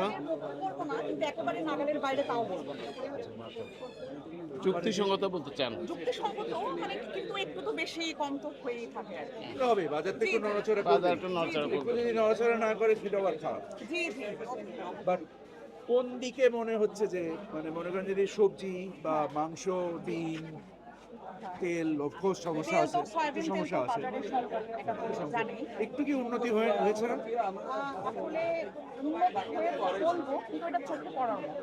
না? যুক্তিসঙ্গত বলতে চান। মানে কিন্তু একটু তো বেশি কম তো হয়েই থাকে আর কি। হবে বাজার থেকে নড়াচড়া যদি নড়াচড়া না করে সেটা আবার খারাপ। জি জি বাট কোন দিকে মনে হচ্ছে যে মানে মনে করেন যদি সবজি বা মাংস ডিম তেল অফকোর্স সমস্যা আছে। সমস্যা আছে। একটু কি উন্নতি হয়ে হয়েছে না? আহ, আসলে উন্নত হয়েছে বলব কিন্তু এটা চোখে পড়ার মতো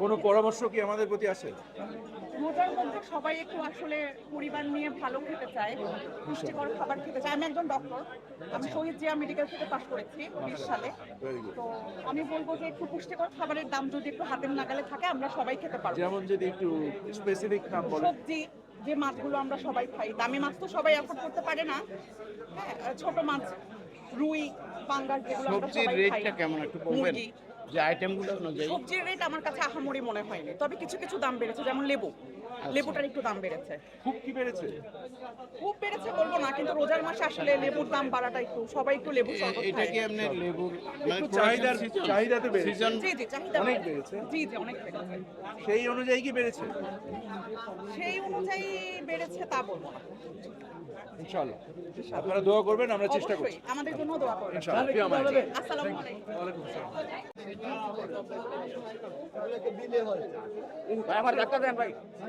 কোনো পরামর্শ কি আমাদের প্রতি আছে? রোজার মধ্যে সবাই একটু আসলে পরিবার নিয়ে ভালো খেতে চায় পুষ্টিকর খাবার খেতে চায়। আমি একজন ডক্টর আমি শহীদ জিয়া মেডিকেল থেকে পাশ করেছি বিশ সালে। তো আমি বলব যে একটু পুষ্টিকর খাবারের দাম যদি একটু হাতের নাগালে থাকে আমরা সবাই খেতে পারব। যেমন যদি একটু স্পেসিফিক নাম বলেন। সবজি যে মাছগুলো আমরা সবাই খাই দামি মাছ তো সবাই অ্যাফোর্ড করতে পারে না। হ্যাঁ ছোট মাছ রুই পাঙ্গাস যেগুলো সবজির রেটটা কেমন একটু বলবেন? যে আইটেমগুলো অনুযায়ী। সবজির রেট আমার কাছে আহামরি মনে হয়নি। তবে কিছু কিছু দাম বেড়েছে যেমন লেবু। লেবুটার একটু দাম বেড়েছে। খুব কি বেড়েছে? খুব বেড়েছে বলব না কিন্তু রোজার মাসে আসলে লেবুর দাম বাড়াটা একটু সবাই একটু লেবু শরবত এটা কি আপনার লেবুর মানে চাহিদার চাহিদাতে বেড়েছে। জি জি চাহিদা অনেক বেড়েছে। জি জি অনেক বেড়েছে। সেই অনুযায়ী কি বেড়েছে? সেই অনুযায়ী বেড়েছে তা বলব না। ইনশাআল্লাহ। আপনারা দোয়া করবেন আমরা চেষ্টা করছি। আমাদের জন্য দোয়া করবেন। আমার আলাইকুম। ওয়ালাইকুম আসসালাম।